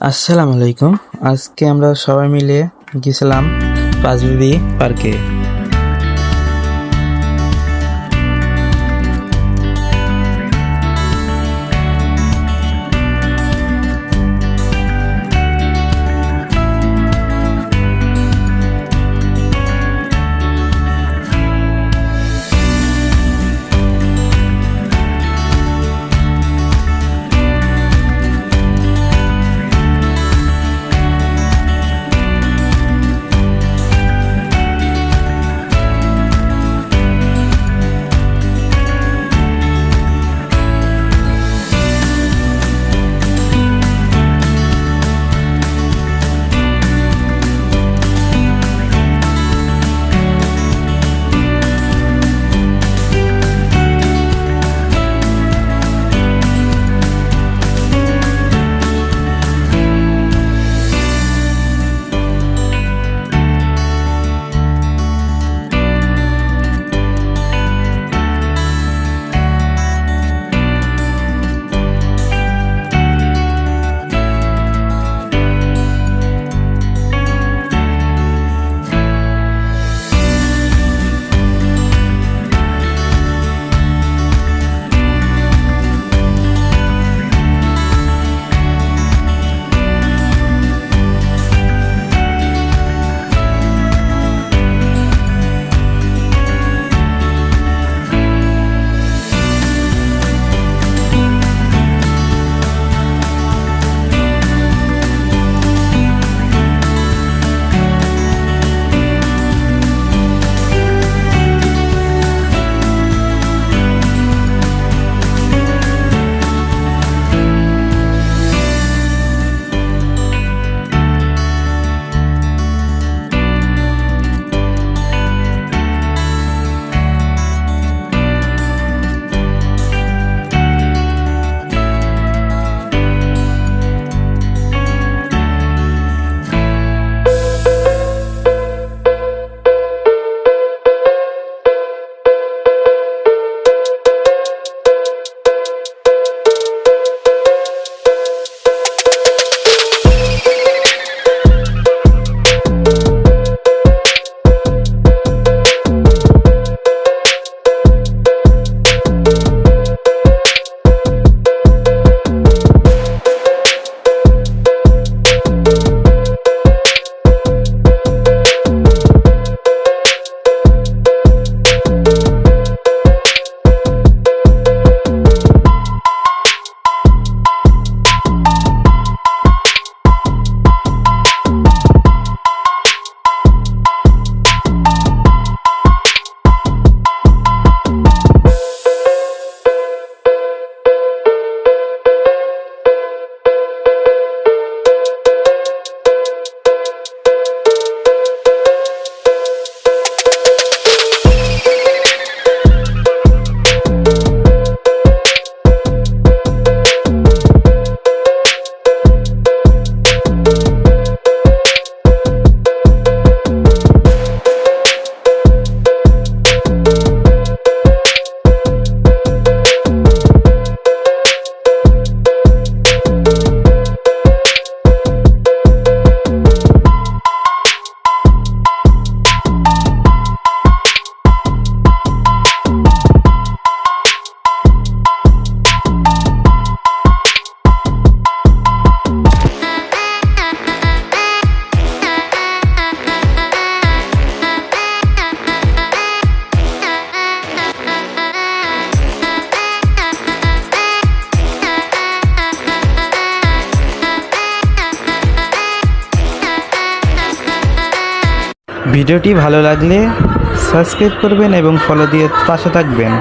আসসালামু আলাইকুম। আজকে আমরা সবাই মিলে গেছিলাম পাঁচবিবি পার্কে। ভিডিওটি ভালো লাগলে সাবস্ক্রাইব করবেন এবং ফলো দিয়ে পাশে থাকবেন।